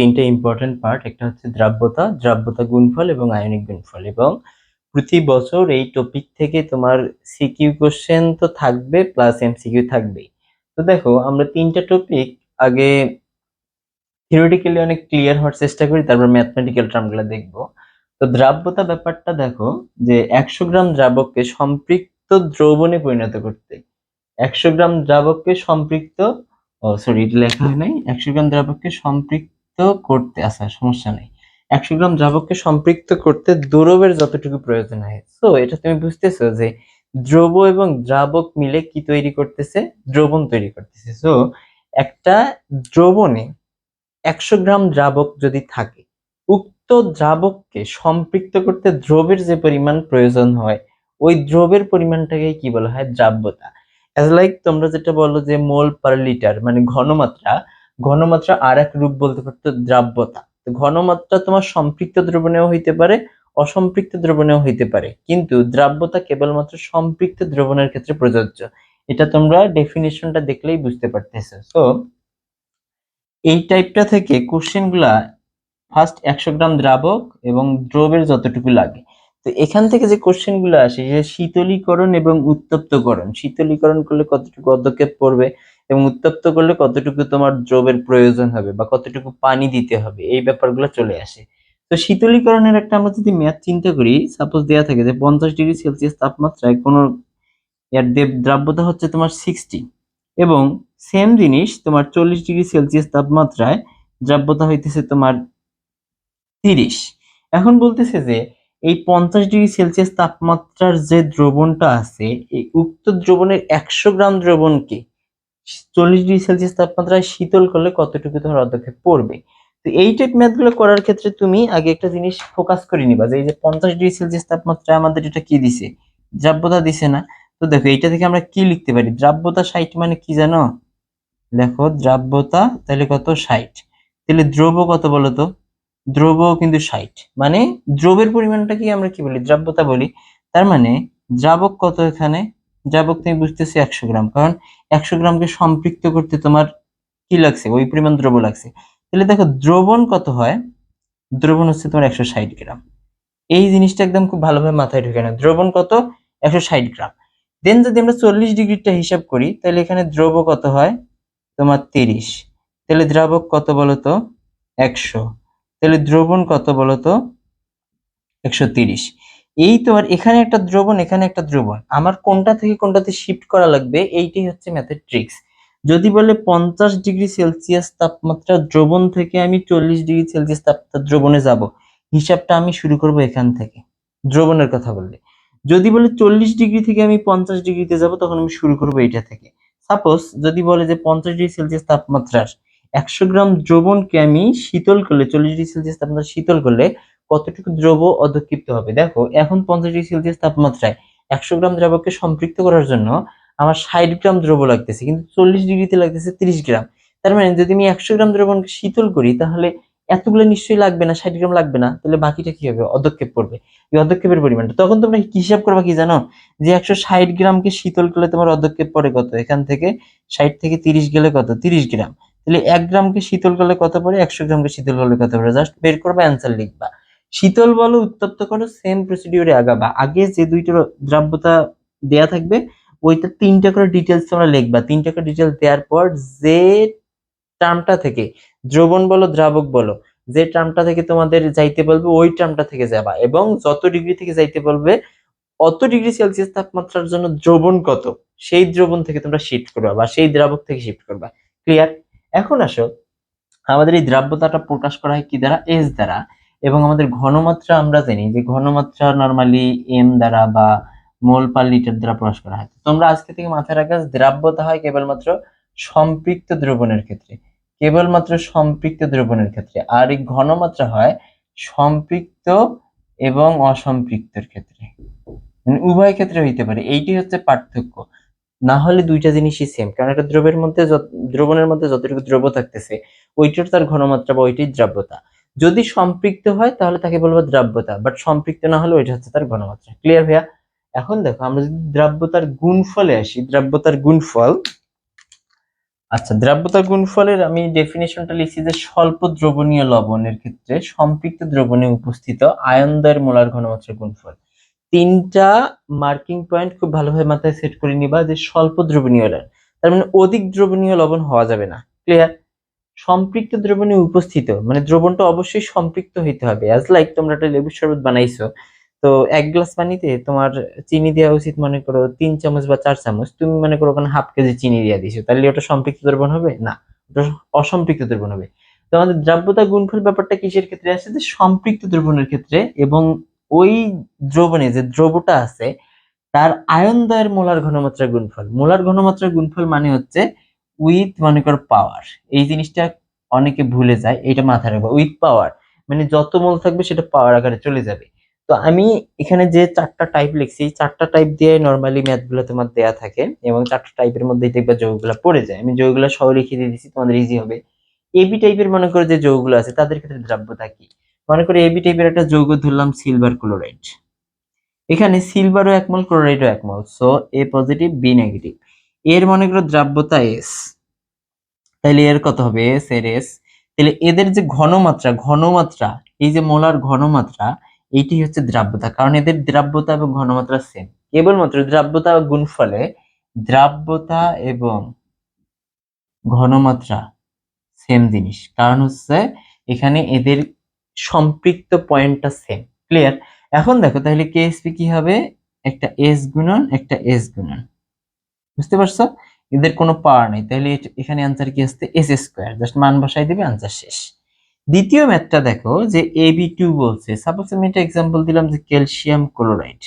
তিনটে important part একটা হচ্ছে দ্রাব্যতা দ্রাব্যতা গুণফল এবং আয়নিক গুণফল। এবং প্রতি বছর এই টপিক থেকে তোমার সিকিউ কোশ্চেন তো থাকবে প্লাস এমসিকিউ থাকবেই। তো দেখো, আমরা তিনটা টপিক আগে থিওরিটিক্যালি অনেক ক্লিয়ার হওয়ার চেষ্টা করি, তারপর ম্যাথমেটিক্যাল টার্মগুলো দেখব। তো দ্রাব্যতা ব্যাপারটা দেখো, যে একশো গ্রাম দ্রাবককে সম্পৃক্ত দ্রবণে পরিণত করতে। একশো গ্রাম দ্রাবককে সম্পৃক্ত, ও সরি এটা লেখা হয় নাই। একশো গ্রাম দ্রাবককে সম্পৃক্ত করতে আচ্ছা সমস্যা নেই। একশো গ্রাম দ্রাবককে সম্পৃক্ত করতে দ্রবের যতটুকু প্রয়োজন হয়। সো এটা তুমি বুঝতেছো যে দ্রব এবং দ্রাবক মিলে কি তৈরি করতেছে? দ্রবণ তৈরি করতেছে। সো একটা দ্রবণে একশো গ্রাম দ্রাবক যদি থাকে, উক্ত দ্রাবককে সম্পৃক্ত করতে দ্রবের যে পরিমাণ প্রয়োজন হয়, ওই দ্রবের পরিমাণটাকে কি বলা হয়? দ্রাব্যতা অ্যাজ লাইক তোমরা যেটা বলো যে মোল পার লিটার মানে ঘনমাত্রা ঘনমাত্রা আর এক রূপ বলতে পারতো দ্রাব্যতা। তো ঘনমাত্রা তোমার সম্পৃক্ত দ্রবণেও হইতে পারে, অসম্পৃক্ত দ্রবণেও হইতে পারে। কিন্তু দ্রাব্যতা কেবলমাত্র সম্পৃক্ত দ্রবণের ক্ষেত্রে প্রযোজ্য। এটা তোমরা ডেফিনেশনটা দেখলেই বুঝতে পারতেছো। সো এই টাইপটা থেকে কোশ্চেনগুলা ফার্স্ট একশো গ্রাম দ্রাবক এবং দ্রবের যতটুকু লাগে। তো এখান থেকে যে কোশ্চেনগুলো আসে, যে শীতলীকরণ এবং উত্তপ্তকরণ, শীতলীকরণ করলে কতটুকু পদক্ষেপ পড়বে? এবং উত্তপ্ত করলে কতটুকু তোমার দ্রবের প্রয়োজন হবে বা কতটুকু পানি দিতে হবে, এই ব্যাপারগুলো চলে আসে। তো শীতলীকরণের একটা আমরা যদি ম্যাথ চিন্তা করি সাপোজ দেওয়া থাকে যে পঞ্চাশ ডিগ্রি সেলসিয়াস তাপমাত্রায় কোনো এর দেব- দ্রাব্যতা হচ্ছে তোমার সিক্সটি এবং সেম জিনিস তোমার চল্লিশ ডিগ্রি সেলসিয়াস তাপমাত্রায় দ্রাব্যতা হইতেছে তোমার তিরিশ। এখন বলতেছে যে এই পঞ্চাশ ডিগ্রি সেলসিয়াস তাপমাত্রার যে দ্রবণটা আছে, এই উক্ত দ্রবণের একশো গ্রাম দ্রবণকে চল্লিশ ডিগ্রি সেলসিয়াস তাপমাত্রায় শীতল করলে কতটুকু তোমার পদক্ষেপ পড়বে? তো এই টাইপ ম্যাথগুলো করার ক্ষেত্রে তুমি আগে একটা জিনিস ফোকাস করে নিবা যে এই যে পঞ্চাশ ডিগ্রি সেলসিয়াস তাপমাত্রায় আমাদের এটা কি দিছে? দ্রাব্যতা দিছে না। তো দেখো এইটা থেকে আমরা কি লিখতে পারি? দ্রাব্যতা ষাট মানে কি জানো? দেখো দ্রাব্যতা তাহলে কত? ষাট। তাহলে দ্রব কত বলো তো দ্রব কিন্তু ষাট। মানে দ্রবের পরিমাণটা কি আমরা কি বলি? দ্রাব্যতা বলি। তার মানে দ্রাবক কত এখানে? দ্রাবক তুমি বুঝতেছি একশো গ্রাম। কারণ একশো গ্রামকে সম্পৃক্ত করতে তোমার কি লাগছে? ওই পরিমাণ দ্রব লাগছে। তাহলে দেখো, দ্রবণ কত হয়? দ্রবণ হচ্ছে তোমার একশো ষাট গ্রাম। এই জিনিসটা একদম খুব ভালোভাবে মাথায় ঢুকে না দ্রবণ কত? একশো ষাট গ্রাম। দেন যদি আমরা চল্লিশ ডিগ্রিটা হিসাব করি, তাহলে এখানে দ্রব কত হয়? তোমার তিরিশ। তাহলে দ্রাবক কত বলতো একশো। তাহলে দ্রবণ কত বলতো একশো তিরিশ। এই তো আর এখানে একটা দ্রবণ, এখানে একটা দ্রবণ। আমার কোনটা থেকে কোনটাতে শিফট করা লাগবে, এইটাই হচ্ছে ম্যাথের ট্রিক্স যদি বলে পঞ্চাশ ডিগ্রি সেলসিয়াস তাপমাত্রা দ্রবণ থেকে আমি চল্লিশ ডিগ্রি সেলসিয়াস তাপমাত্রা দ্রবণে যাব, হিসাবটা আমি শুরু করব এখান থেকে। দ্রবণের কথা বললে। যদি বলে চল্লিশ ডিগ্রি থেকে আমি পঞ্চাশ ডিগ্রিতে যাব, তখন আমি শুরু করব এইটা থেকে। সাপোজ যদি বলে যে পঞ্চাশ ডিগ্রি সেলসিয়াস তাপমাত্রার একশো গ্রাম দ্রবণকে আমি শীতল করলে, চল্লিশ ডিগ্রি সেলসিয়াস তাপমাত্রা শীতল করলে কতটুকু দ্রব অধক্ষিপ্ত হবে? দেখো, এখন পঞ্চাশ ডিগ্রি সেলসিয়াস তাপমাত্রায় একশো গ্রাম দ্রাবককে সম্পৃক্ত করার জন্য আমার ষাট গ্রাম দ্রব লাগতেছে, কিন্তু চল্লিশ ডিগ্রিতে লাগতেছে তিরিশ গ্রাম। তার মানে যদি আমি একশো গ্রাম দ্রবণকে শীতল করি, তাহলে এতগুলো নিশ্চয়ই লাগবে না, ষাট গ্রাম লাগবে না, তাহলে বাকিটা কি হবে? অধক্ষেপ পড়বে এই অধক্ষেপের পরিমাণটা। তখন তোমরা কি হিসাব করবা কি জানো? যে একশো ষাট গ্রামকে শীতল করলে তোমার অধক্ষেপ পড়ে কত? এখান থেকে ষাট থেকে তিরিশ গেলে কত? তিরিশ গ্রাম। তাহলে এক গ্রামকে শীতল করলে কত পড়ে? একশো গ্রামকে শীতল করলে কত পড়ে? জাস্ট বের করবা অ্যান্সার লিখবা। শীতল বলো উত্তপ্ত করো সেম প্রসিডিওরে আগাবা। আগে যে দুইটা দ্রাব্যতা দেয়া থাকবে, ওইটা তিনটা করে ডিটেলস তোমরা লিখবা। তিনটা করে ডিটেলস দেওয়ার পর যে টার্মটা থেকে, দ্রবণ বলো, দ্রাবক বলো, যে টার্মটা থেকে তোমাদের যাইতে বলবে, ওই টার্মটা থেকে যাবা। এবং যত ডিগ্রি থেকে যাইতে বলবে, অত ডিগ্রি সেলসিয়াস তাপমাত্রার জন্য দ্রবণ কত, সেই দ্রবণ থেকে তোমরা শিফট করবা বা সেই দ্রাবক থেকে শিফট করবা। ক্লিয়ার এখন আসো, আমাদের এই দ্রাব্যতাটা প্রকাশ করা হয় কি দ্বারা? এস দ্বারা। এবং আমাদের ঘনমাত্রা আমরা জানি যে ঘনমাত্রা নর্মালি এম দ্বারা বা মোল পার লিটার দ্বারা প্রকাশ করা হয়। তোমরা আজকে থেকে মাথায় রাখা দ্রাব্যতা হয় কেবলমাত্র সম্পৃক্ত দ্রবণের ক্ষেত্রে। কেবলমাত্র সম্পৃক্ত দ্রবণের ক্ষেত্রে। আর এই ঘনমাত্রা হয় সম্পৃক্ত এবং অসম্পৃক্তর ক্ষেত্রে। মানে উভয় ক্ষেত্রে হইতে পারে। এইটি হচ্ছে পার্থক্য। না হলে দুইটা জিনিসই সেম কারণ একটা দ্রবের মধ্যে দ্রবণের মধ্যে যতটুকু দ্রব্য থাকতেছে, ওইটার তার ঘনমাত্রা বা ওইটাই দ্রাব্যতা। যদি সম্পৃক্ত হয়, তাহলে তাকে বলব দ্রাব্যতা বাট সম্পৃক্ত না হলে ওইটা হচ্ছে তার ঘনমাত্রা ক্লিয়ার ভাইয়া? এখন দেখো, আমরা যদি দ্রাব্যতার গুণফলে আসি, দ্রাব্যতার গুণফল আচ্ছা দ্রাব্যতা গুণফলের আমি ডেফিনেশনটা লিখছি যে স্বল্প দ্রবণীয় লবণের ক্ষেত্রে সম্পৃক্ত দ্রবণে উপস্থিত আয়নদ্বয়ের মোলার ঘনমাত্রা গুণফল। তিনটা মার্কিং পয়েন্ট খুব ভালোভাবে মাথায় সেট করে নিবা যে স্বল্প দ্রবণীয় তার মানে অধিক দ্রবণীয় লবণ হওয়া যাবে না। ক্লিয়ার সম্পৃক্ত দ্রবণে উপস্থিত। মানে দ্রবণটা অবশ্যই সম্পৃক্ত হইতে হবে। অ্যাজ লাইক তোমরা একটা লেবুর শরবত বানাইছো, তো এক গ্লাস পানিতে তোমার চিনি দেওয়া উচিত মনে করো তিন চামচ বা চার চামচ। তুমি মনে করো ওখানে হাফ কেজি চিনি দিয়ে দিছো, তাহলে ওটা সম্পৃক্ত দ্রবণ হবে? না, ওটা অসম্পৃক্ত দ্রবণ হবে। তো আমাদের দ্রাব্যতা গুণফল ব্যাপারটা কিসের ক্ষেত্রে আসে? যে সম্পৃক্ত দ্রবণের ক্ষেত্রে এবং ওই দ্রবণে যে দ্রবটা আছে, তার আয়নদ্বয়ের মোলার ঘনমাত্রা গুণফল। মোলার ঘনমাত্রা গুণফল মানে হচ্ছে উইথ মনে করো পাওয়ার। এই জিনিসটা অনেকে ভুলে যায়, এটা মাথায় রাখবে। উইথ পাওয়ার মানে যত মোল থাকবে সেটা পাওয়ার আকারে চলে যাবে। তো আমি এখানে যে চারটা টাইপ লিখছি চারটা টাইপ দিয়ে নর্মালি ম্যাথগুলো তোমার দেয়া থাকে এবং চারটা টাইপের মধ্যেই দেখবা যৌগগুলো পড়ে যায়। আমি যৌগগুলো সহ লিখে দিয়ে দিচ্ছি তোমাদের ইজি হবে। এবি টাইপের মনে করো যে যৌগগুলো আছে, তাদের ক্ষেত্রে দ্রাব্যতা কি? মনে করো এবি টাইপের একটা যৌগ ধরলাম সিলভার ক্লোরাইড এখানে সিলভারও একমল ক্লোরাইডও একমল। So A positive B negative এর মনে করো দ্রাব্যতা এস তাহলে এর কত হবে? এস এর এস তাহলে এদের যে ঘনমাত্রা ঘনমাত্রা, এই যে মোলার ঘনমাত্রা, এইটি হচ্ছে দ্রাব্যতা। কারণ এদের দ্রাব্যতা এবং ঘনমাত্রা সেম কেবলমাত্র দ্রাব্যতা গুণফলে দ্রাব্যতা এবং ঘনমাত্রা সেম জিনিস। কারণ হচ্ছে এখানে এদের সম্পৃক্ত পয়েন্টটা সেম ক্লিয়ার এখন দেখো তাহলে কেএসপি কি হবে? একটা এস গুণন, একটা এস গুণন। বুঝতে পারছ? এদের কোনো পাওয়ার নেই। তাহলে এখানে অ্যান্সার কি আসছে? এস স্কোয়ার জাস্ট মান বসাই দিবে অ্যান্সার শেষ। দ্বিতীয় ম্যাথটা দেখো যে এ বি টু বলছে। সাপোজ আমি একটা এক্সাম্পল দিলাম যে ক্যালসিয়াম ক্লোরাইড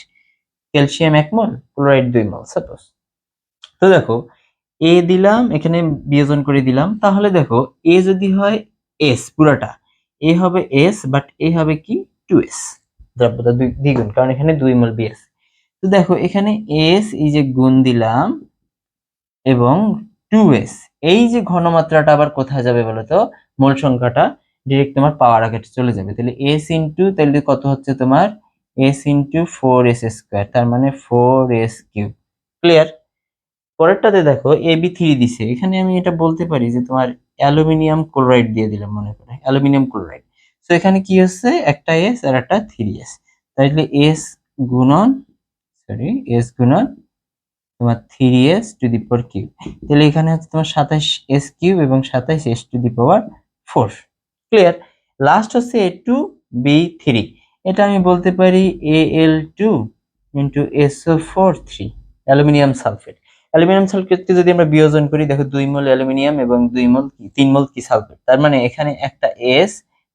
ক্যালসিয়াম এক মোল ক্লোরাইড দুই মোল সাপোজ তো দেখো এ দিলাম, এখানে বিয়োজন করে দিলাম। তাহলে দেখো এ যদি হয় এস পুরাটা। এ হবে এস বাট এ হবে কি? টু এস দ্রব্যতা দুই দ্বিগুণ, কারণ এখানে দুই মোল বিএস তো দেখো, এখানে এস এই যে গুণ দিলাম এবং টু এস এই যে ঘনমাত্রাটা আবার কোথায় যাবে বলো তো মোল সংখ্যাটা ডিরেক্ট তোমার পাওয়ার আগে চলে যাবে। তাহলে এস ইন্টু তাহলে কত হচ্ছে তোমার? S into four S square তার মানে ফোর এস কিউব ক্লিয়ার পরেরটাতে দেখো এ বি থ্রি দিছে। এখানে আমি এটা বলতে পারি যে তোমার অ্যালুমিনিয়াম ক্লোরাইড দিয়ে দিলাম মনে করে, অ্যালুমিনিয়াম ক্লোরাইড। তো এখানে কি হচ্ছে? একটা এস আর একটা থ্রি এস তাহলে এস গুণন সরি এস গুণন তোমার three S to the power cube তাহলে এখানে হচ্ছে তোমার সাতাশ এস কিউব এবং সাতাইশ S to the power four clear last হচ্ছে এ টু বি থ্রি এটা আমি বলতে পারি A L two into SO four three aluminium sulphate. Aluminium সালফেটকে যদি আমরা বিয়োজন করি, দেখো দুই মোল অ্যালুমিনিয়াম এবং দুই মোল কি, তিন মোল কি সালফেট। তার মানে এখানে একটা এস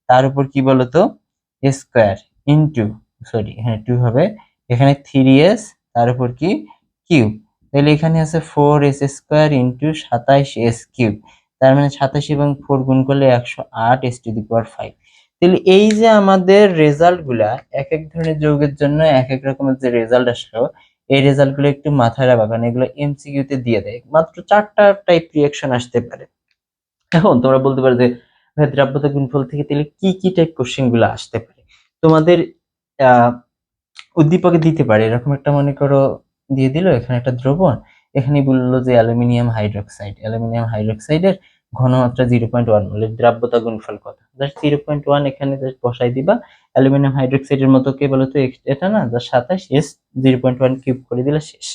তার উপর কি বলতো? স্কোয়ার ইন্টু সরি হ্যাঁ টু হবে। এখানে থ্রি এস তার উপর কি? কিউব তাহলে এখানে আছে ফোর এস স্কোয়ার ইন্টু সাতাইশ এস কিউব তার মানে সাতাশ এবং ফোর গুণ করলে একশো আট S to the power five তাহলে এই যে আমাদের রেজাল্টগুলা, এক এক ধরনের যৌগের জন্য এক এক রকমের যে রেজাল্ট আসলো, এই রেজাল্টগুলো একটু মাথায় রাখবা, কারণ এগুলো এমসিকিউ তে দিয়ে দেয়। মাত্র চারটা টাইপ রিয়াকশন আসতে পারে। এখন তোমরা বলতে পারো যে দ্রাব্যতা গুণফল থেকে তাহলে কি কি টাইপ কোশ্চেনগুলো আসতে পারে? তোমাদের উদ্দীপকে দিতে পারে। এরকম একটা মনে করো দিয়ে দিল, এখানে একটা দ্রবণ। এখানে বলল যে অ্যালুমিনিয়াম হাইড্রোক্সাইড। অ্যালুমিনিয়াম হাইড্রোক্সাইডের ঘনমাত্রা জিরো পয়েন্ট ওয়ান বলে দ্রাব্যতা গুণফল কত? জাস্ট জিরো পয়েন্ট ওয়ান এখানে জাস্ট বসাই দিবা। অ্যালুমিনিয়াম হাইড্রোক্সাইডের মতো কে বলতো এটা না জাস্ট সাতাশ, S zero point one cube করে দিলে শেষ।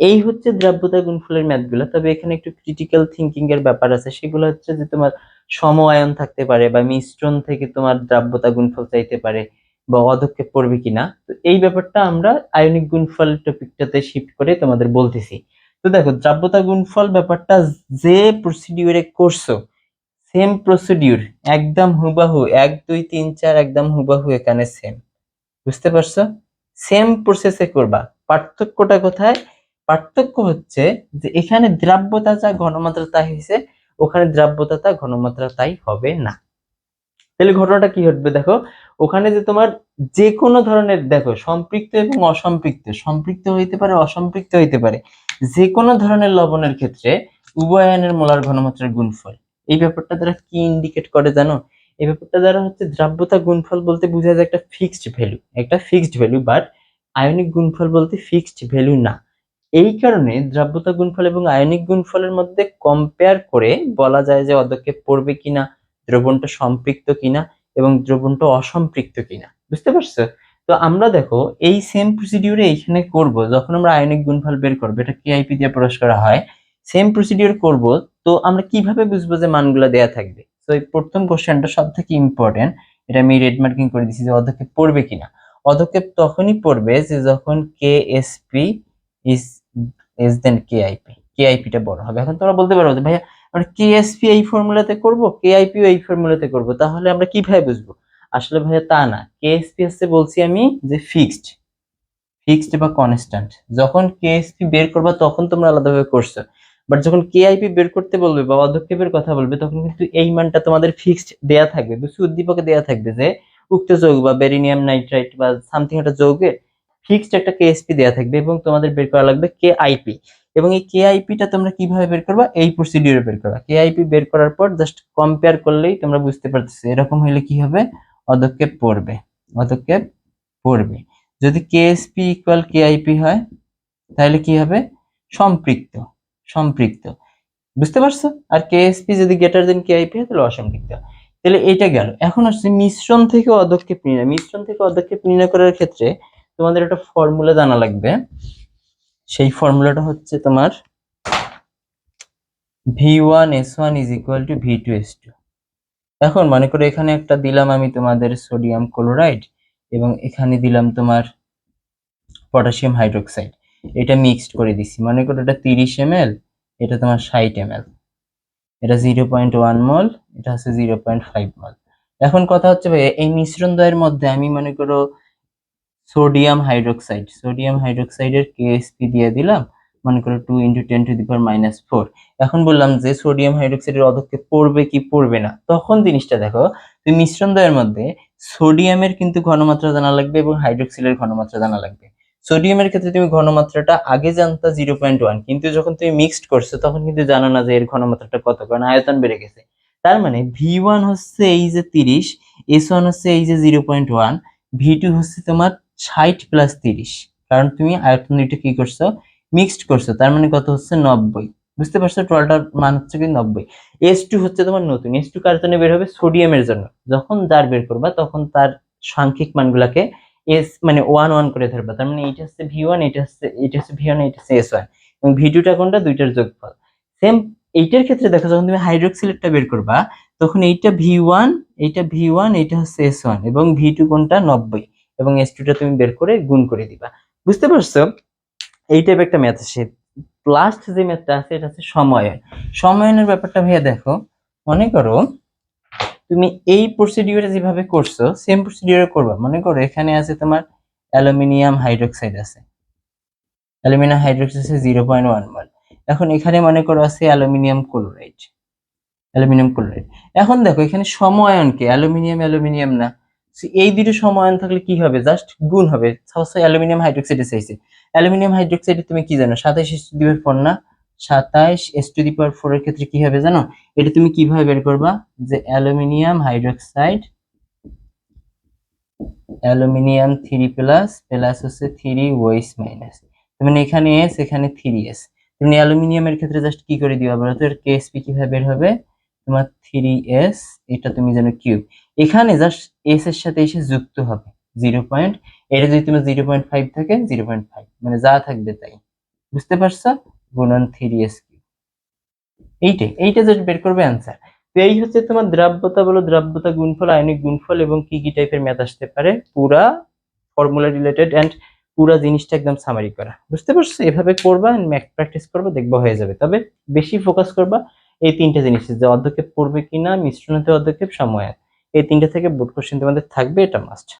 এই হচ্ছে দ্রাব্যতা গুণফলের ম্যাথগুলো। তবে এখানে একটু ক্রিটিক্যাল থিঙ্কিং এর ব্যাপার আছে। সেগুলো হচ্ছে যে তোমার সম আয়ন থাকতে পারে বা মিশ্রণ থেকে তোমার দ্রাব্যতা গুণফল চাইতে পারে। বা অধক্ষেপ পড়বে কিনা? তো এই ব্যাপারটা আমরা আয়নিক গুণফল টপিকটাতে শিফট করে তোমাদের বলতেছি। তো দেখো দ্রাব্যতা গুণফল ব্যাপারটা যে প্রসিডিউরে করছ সেম প্রসিডিউর একদম হুবাহু, এক, দুই, তিন, চার, একদম হুবাহু এখানে সেম বুঝতে পারছ? সেম প্রসেসে করবা। পার্থক্যটা কোথায়? পার্থক্য হচ্ছে যে এখানে দ্রাব্যতা যা ঘনমাত্রা তাই হয়েছে ওখানে দ্রাব্যতা তা ঘনমাত্রা তাই হবে না। তাহলে ঘটনাটা কি ঘটবে দেখো? ওখানে যে তোমার যে কোনো ধরনের, দেখো, সম্পৃক্ত এবং অসম্পৃক্ত, সম্পৃক্ত হইতে পারে, অসম্পৃক্ত হইতে পারে যে কোনো ধরনের লবণের ক্ষেত্রে উভয় মোলার ঘনমাত্রার গুণফল। এই ব্যাপারটা দ্বারা কি ইন্ডিকেট করে জানো? এই ব্যাপারটা দ্বারা হচ্ছে দ্রাব্যতা গুণফল বলতে বোঝা যায় একটা ফিক্সড ভ্যালু একটা ফিক্সড ভ্যালু বাট আয়নিক গুণফল বলতে ফিক্সড ভ্যালু না। এই কারণে দ্রাব্যতা গুণফল এবং আয়নিক গুণফলের মধ্যে কম্পেয়ার করে বলা যায় যে অদক্ষেপ পড়বে কিনা দ্রবণটা সম্পৃক্ত কিনা এবং দ্রবণটা অসম্পৃক্ত কিনা, বুঝতে পারছ? তো আমরা দেখো, এই সেম প্রসিডিউরে এইখানে করব, যখন আমরা আয়নিক গুণফল বের করব, এটা কেআইপি দিয়ে প্রকাশ করা হয় সেম প্রসিডিউর করব, তো আমরা কীভাবে বুঝব যে মানগুলো দেয়া থাকবে? তো এই প্রথম কোশ্চেনটা সব থেকে ইম্পর্টেন্ট এটা আমি রেড মার্কিং করে দিচ্ছি যে অধক্ষেপ পড়বে কিনা। অধক্ষেপ তখনই পড়বে যে যখন K S P is S then K IP K আইপিটা বড় হবে। এখন তোমরা বলতে পারো যে, ভাইয়া আমরা কেএসপি এই ফর্মুলাতে করব কেআইপিও এই ফর্মুলাতে করব, তাহলে আমরা কীভাবে বুঝব? আসলে ভাইয়া তা না কেএসপি হচ্ছে বলছি আমি যে ফিক্সড ফিক্সড বা কনস্ট্যান্ট যখন কেএসপি বের করবা তখন তোমরা আলাদাভাবে করছ বাট যখন কেআইপি বের করতে বলবে বা পদক্ষেপের কথা বলবে, তখন কিন্তু এই মানটা তোমাদের ফিক্সড দেয়া থাকবে, বুঝছ? উদ্দীপকে দেয়া থাকবে যে উক্ত যৌগ বা বেরিনিয়াম নাইট্রাইট বা সামথিং একটা যৌগে ফিক্সড একটা কেএসপি দেয়া থাকবে এবং তোমাদের বের করা লাগবে কে আইপি এবং এই কে আইপিটা তোমরা কীভাবে বের করবা? এই প্রসিডিউরে বের করবা। কে আইপি বের করার পর জাস্ট কম্পেয়ার করলেই তোমরা বুঝতে পারতেছো এরকম হলে কি হবে? অদক্ষেপ পড়বে। অদক্ষেপ পড়বে। যদি কেএসপি ইকুয়াল কেআইপি হয়, তাহলে কি হবে? সম্পৃক্ত। সম্পৃক্ত। বুঝতে পারছ? আর কেএসপি যদি গ্রেটার দেন কেআইপি হয়, তাহলে অসম্পৃক্ত। তাহলে এটা গেল। এখন আসছে মিশ্রণ থেকে অদক্ষেপ নির্ণয়। মিশ্রণ থেকে অদক্ষেপ নির্ণয় করার ক্ষেত্রে তোমাদের একটা ফর্মুলা জানা লাগবে। সেই ফর্মুলাটা হচ্ছে তোমার V one S one is equal to V two S two এখন মনে করো এখানে একটা দিলাম আমি তোমাদের সোডিয়াম ক্লোরাইড এবং এখানে দিলাম তোমার পটাশিয়াম হাইড্রোক্সাইড এটা মিক্সড করে দিছি। মনে করো এটা তিরিশ এম এটা তোমার ষাট এম এটা জিরো পয়েন্ট ওয়ান মল এটা হচ্ছে জিরো পয়েন্ট ফাইভ মল এখন কথা হচ্ছে ভাই, এই মিশ্রণ দ্বয়ের মধ্যে আমি মনে করো সোডিয়াম হাইড্রোক্সাইড সোডিয়াম হাইড্রোক্সাইডের কেএসপি দিয়ে দিলাম, মনে করো two into ten to the power minus four এখন বললাম যে সোডিয়াম হাইড্রোক্সাইডের অদক্ষেপ পড়বে কি পড়বে না? তখন জিনিসটা দেখো, তুমি মিশ্রণ দ্বয়ের মধ্যে সোডিয়ামের কিন্তু ঘনমাত্রা জানা লাগবে এবং হাইড্রোক্সিলের ঘনমাত্রা জানা লাগবে। সোডিয়ামের ক্ষেত্রে তুমি ঘনমাত্রাটা আগে জানতা জিরো পয়েন্ট ওয়ান কিন্তু যখন তুমি মিক্সড করছ, তখন কিন্তু জানো না যে এর ঘনমাত্রাটা কত, কারণ আয়তন বেড়ে গেছে। তার মানে ভি ওয়ান হচ্ছে এই যে তিরিশ এস ওয়ান হচ্ছে এই যে zero point one V two হচ্ছে তোমার ষাট প্লাস তিরিশ। কারণ তুমি আয়তন দুইটা কি করছ? মিক্সড করছ। তার মানে কত হচ্ছে? নব্বই। বুঝতে পারছ? টোটালটার মান হচ্ছে কি নব্বই। এস টু হচ্ছে তোমার নতুন। এস টু কার জন্য বের হবে সোডিয়ামের জন্য। যখন যার বের করবা, তখন তার সাংখ্যিক মানগুলাকে এস মানে ওয়ান ওয়ান করে ধরবা। তার মানে এইটা হচ্ছে ভি ওয়ান এটা হচ্ছে এটা হচ্ছে ভি ওয়ান এটা হচ্ছে এস ওয়ান এবং ভি টুটা কোনটা? দুইটার যোগফল। সেম এইটার ক্ষেত্রে দেখো, যখন তুমি হাইড্রোক্সিলেটটা বের করবা, তখন এইটা ভি ওয়ান এইটা ভি ওয়ান এইটা হচ্ছে এস ওয়ান এবং ভি টু কোনটা? নব্বই। এবং এস টুটা তুমি বের করে গুণ করে দিবা। বুঝতে পারছ? এই টাইপ একটা ম্যাথ আছে। লাস্ট যে ম্যাথটা আছে, এটা হচ্ছে সময়ন সময়নের ব্যাপারটা ভাইয়া দেখো, মনে করো তুমি এই প্রসিডিউরে যেভাবে করছ সেম প্রসিডিউরে করবা। মনে করো এখানে আছে তোমার অ্যালুমিনিয়াম হাইড্রোক্সাইড আছে। অ্যালুমিনিয়াম হাইড্রোক্সাইড আছে জিরো পয়েন্ট ওয়ান ওয়ান এখন এখানে মনে করো আছে অ্যালুমিনিয়াম ক্লোরাইড। Aluminium chloride. এখন দেখো এখানে সময়ন কি অ্যালুমিনিয়াম অ্যালুমিনিয়াম না এই দুটো সমায়ন থাকলে কি হবে? জাস্ট গুণ হবে। সাপোজ অ্যালুমিনিয়াম হাইড্রোক্সাইড চাইছে অ্যালুমিনিয়াম হাইড্রোক্সাইড তুমি কি জানো? সাতাইশ এস টু দি পাওয়ার না? সাতাইশ S to the power four এর ক্ষেত্রে কি হবে জানো? এটা তুমি কীভাবে বের করবা? যে aluminium hydroxide, aluminium three plus plus হচ্ছে থ্রি ওয়েস মাইনাস মানে এখানে এস এখানে থ্রি এস তুমি অ্যালুমিনিয়ামের ক্ষেত্রে জাস্ট কি করে দিবা বলো তো? এর কেএসপি কীভাবে বের হবে? তোমার থ্রি এস এটা তুমি জানো কিউব। এখানে জাস্ট এস এর সাথে এসে যুক্ত হবে। জিরো পয়েন্ট এটা যদি তোমার জিরো পয়েন্ট ফাইভ থাকে জিরো পয়েন্ট ফাইভ মানে যা থাকবে তাই। বুঝতে পারছ? গুণন থ্রি এস কিউব। এইটাই এইটা জাস্ট বের করবে অ্যান্সার তো এই হচ্ছে তোমার দ্রাব্যতা, বলো দ্রাব্যতা গুণফল, আয়নিক গুণফল এবং কি কি টাইপের ম্যাথ আসতে পারে? পুরা ফর্মুলা রিলেটেড অ্যান্ড পুরা জিনিসটা একদম সামারি করা। বুঝতে পারছ? এভাবে করবা ম্যাথ প্র্যাকটিস করবা, দেখবা হয়ে যাবে। তবে বেশি ফোকাস করবা এই তিনটা জিনিস, যে অধ্যক্ষেপ পড়বে কিনা মিশ্রণতে অধ্যক্ষেপ সময় এই তিনটা থেকে বোর্ড কোশ্চেন তোমাদের থাকবে, এটা মাস্ট